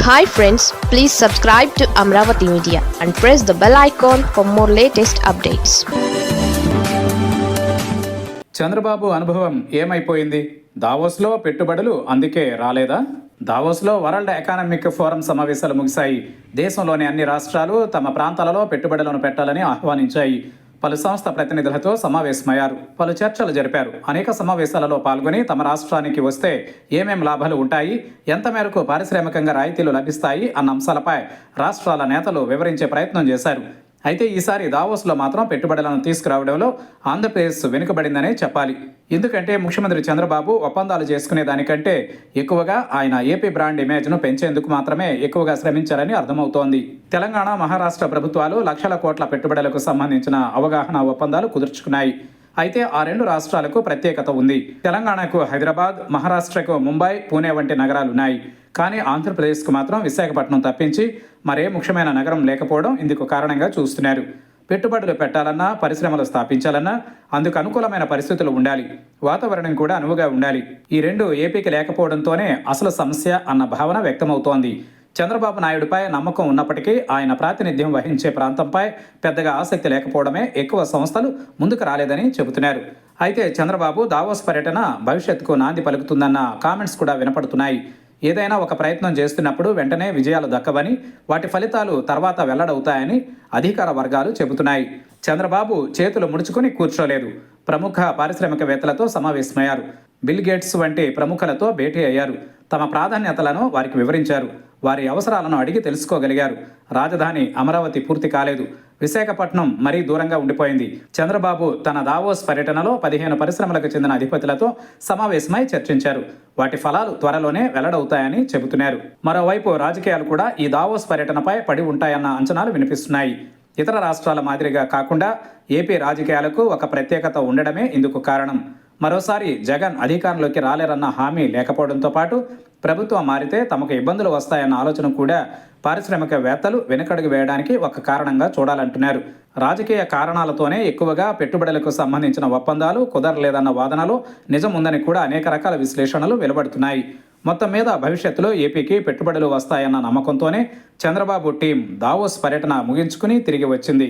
Hi friends please subscribe to Amaravati media and press the bell icon for more latest updates Chandrababu అనుభవం ఏమైపోయింది? దావోస్లో పెట్టుబడులు అందుకే రాలేదా? దావోస్లో world economic forum సమావేశాలు ముగిశాయి. దేశంలోని అన్ని రాష్ట్రాలు తమ ప్రాంతాలలో పెట్టుబడులను పెట్టాలని ఆహ్వానించాయి. పలు సంస్థ ప్రతినిధులతో సమావేశమయ్యారు. పలు చర్చలు జరిపారు. అనేక సమావేశాలలో పాల్గొని తమ రాష్ట్రానికి వస్తే ఏమేం లాభాలు ఉంటాయి? ఎంత మేరకు పారిశ్రామికంగా రాయితీలు లభిస్తాయి? అన్న అంశాలపై రాష్ట్రాల నేతలు వివరించే ప్రయత్నం చేశారు. అయితే ఈసారి దావోస్లో మాత్రం పెట్టుబడులను తీసుకురావడంలో ఆంధ్రప్రదేశ్ వెనుకబడిందనే చెప్పాలి. ఎందుకంటే ముఖ్యమంత్రి చంద్రబాబు ఒప్పందాలు చేసుకునే దానికంటే ఎక్కువగా ఆయన ఏపీ బ్రాండ్ ఇమేజ్ను పెంచేందుకు మాత్రమే ఎక్కువగా శ్రమించారని అర్థమవుతోంది. తెలంగాణ మహారాష్ట్ర ప్రభుత్వాలు లక్షల కోట్ల పెట్టుబడులకు సంబంధించిన అవగాహన ఒప్పందాలు కుదుర్చుకున్నాయి. అయితే ఆ రెండు రాష్ట్రాలకు ప్రత్యేకత ఉంది. తెలంగాణకు హైదరాబాద్ మహారాష్ట్రకు ముంబై పూణే వంటి నగరాలున్నాయి. కానీ ఆంధ్రప్రదేశ్కు మాత్రం విశాఖపట్నం తప్పించి మరే ముఖ్యమైన నగరం లేకపోవడం ఇందుకు కారణంగా చూస్తున్నారు. పెట్టుబడులు పెట్టాలన్నా పరిశ్రమలు స్థాపించాలన్నా అందుకు అనుకూలమైన పరిస్థితులు ఉండాలి. వాతావరణం కూడా అనువుగా ఉండాలి. ఈ రెండు ఏపీకి లేకపోవడంతోనే అసలు సమస్య అన్న భావన వ్యక్తమవుతోంది. చంద్రబాబు నాయుడుపై నమ్మకం ఉన్నప్పటికీ ఆయన ప్రాతినిధ్యం వహించే ప్రాంతంపై పెద్దగా ఆసక్తి లేకపోవడమే ఎక్కువ సంస్థలు ముందుకు రాలేదని చెబుతున్నారు. అయితే చంద్రబాబు దావోస్ పర్యటన భవిష్యత్తుకు నాంది పలుకుతుందన్న కామెంట్స్ కూడా వినపడుతున్నాయి. ఏదైనా ఒక ప్రయత్నం చేస్తున్నప్పుడు వెంటనే విజయాలు దక్కవని వాటి ఫలితాలు తర్వాత వెల్లడవుతాయని అధికార వర్గాలు చెబుతున్నాయి. చంద్రబాబు చేతులు ముడుచుకుని కూర్చోలేదు. ప్రముఖ పారిశ్రామికవేత్తలతో సమావేశమయ్యారు. బిల్ గేట్స్ వంటి ప్రముఖులతో భేటీ అయ్యారు. తమ ప్రాధాన్యతలను వారికి వివరించారు. వారి అవసరాలను అడిగి తెలుసుకోగలిగారు. రాజధాని అమరావతి పూర్తి కాలేదు. విశాఖపట్నం మరీ దూరంగా ఉండిపోయింది. చంద్రబాబు తన దావోస్ పర్యటనలో పదిహేను పరిశ్రమలకు చెందిన అధిపతులతో సమావేశమై చర్చించారు. వాటి ఫలాలు త్వరలోనే వెల్లడవుతాయని చెబుతున్నారు. మరోవైపు రాజకీయాలు కూడా ఈ దావోస్ పర్యటనపై పడి ఉంటాయన్న అంచనాలు వినిపిస్తున్నాయి. ఇతర రాష్ట్రాల మాదిరిగా కాకుండా ఏపీ రాజకీయాలకు ఒక ప్రత్యేకత ఉండడమే ఇందుకు కారణం. మరోసారి జగన్ అధికారంలోకి రాలేరన్న హామీ లేకపోవడంతో పాటు ప్రభుత్వం మారితే తమకు ఇబ్బందులు వస్తాయన్న ఆలోచన కూడా పారిశ్రామికవేత్తలు వెనుకడుగు వేయడానికి ఒక కారణంగా చూడాలంటున్నారు. రాజకీయ కారణాలతోనే ఎక్కువగా పెట్టుబడులకు సంబంధించిన ఒప్పందాలు కుదరలేదన్న వాదనలో నిజం ఉందని కూడా అనేక రకాల విశ్లేషణలు వెలువడుతున్నాయి. మొత్తం మీద భవిష్యత్తులో ఏపీకి పెట్టుబడులు వస్తాయన్న నమ్మకంతోనే చంద్రబాబు టీం దావోస్ పర్యటన ముగించుకుని తిరిగి వచ్చింది.